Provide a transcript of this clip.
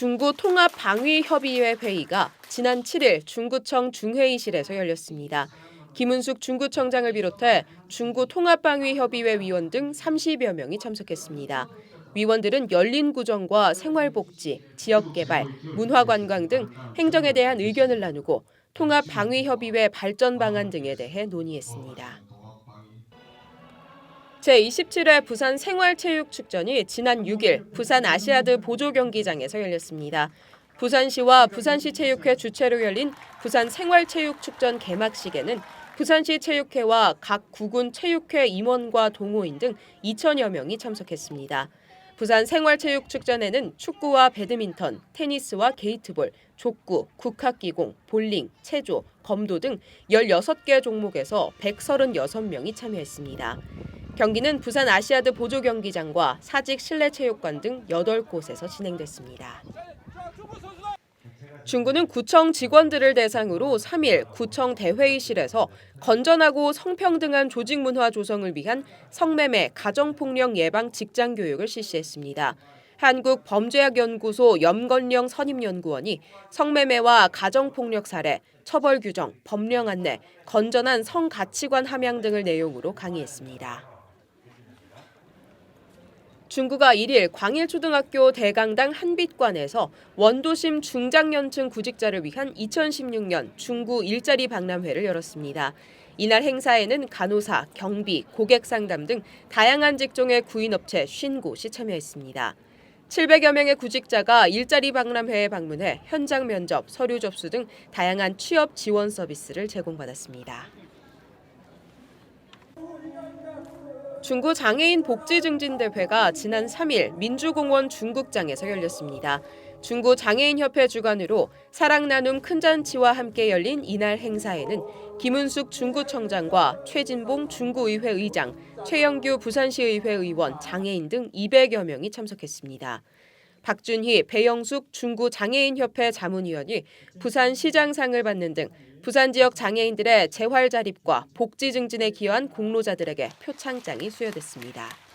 중구 통합 방위 협의회 회의가 지난 7일 중구청 중회의실에서 열렸습니다. 김은숙 중구청장을 비롯해 중구 통합방위협의회 위원 등 30여 명이 참석했습니다. 위원들은 열린 구정과 생활복지, 지역개발, 문화관광 등 행정에 대한 의견을 나누고 통합방위협의회 발전 방안 등에 대해 논의했습니다. 제27회 부산 생활체육축전이 지난 6일 부산 아시아드 보조경기장에서 열렸습니다. 부산시와 부산시 체육회 주최로 열린 부산 생활체육축전 개막식에는 부산시 체육회와 각 구군 체육회 임원과 동호인 등 2천여 명이 참석했습니다. 부산 생활체육축전에는 축구와 배드민턴, 테니스와 게이트볼, 족구, 국학기공, 볼링, 체조, 검도 등 16개 종목에서 136명이 참여했습니다. 경기는 부산 아시아드 보조 경기장과 사직 실내 체육관 등 8곳에서 진행됐습니다. 중구는 구청 직원들을 대상으로 3일 구청 대회의실에서 건전하고 성평등한 조직 문화 조성을 위한 성매매, 가정폭력 예방 직장 교육을 실시했습니다. 한국범죄학연구소 염건령 선임연구원이 성매매와 가정폭력 사례, 처벌 규정, 법령 안내, 건전한 성가치관 함양 등을 내용으로 강의했습니다. 중구가 1일 광일초등학교 대강당 한빛관에서 원도심 중장년층 구직자를 위한 2016년 중구 일자리 박람회를 열었습니다. 이날 행사에는 간호사, 경비, 고객 상담 등 다양한 직종의 구인업체 50곳이 참여했습니다. 700여 명의 구직자가 일자리 박람회에 방문해 현장 면접, 서류 접수 등 다양한 취업 지원 서비스를 제공받았습니다. 중구 장애인 복지 증진 대회가 지난 3일 민주공원 중국장에서 열렸습니다. 중구 장애인 협회 주관으로 사랑 나눔 큰 잔치와 함께 열린 이날 행사에는 김은숙 중구청장과 최진봉 중구의회 의장, 최영규 부산시의회 의원, 장애인 등 200여 명이 참석했습니다. 박준희, 배영숙 중구 장애인협회 자문위원이 부산시장상을 받는 등 부산 지역 장애인들의 재활 자립과 복지 증진에 기여한 공로자들에게 표창장이 수여됐습니다.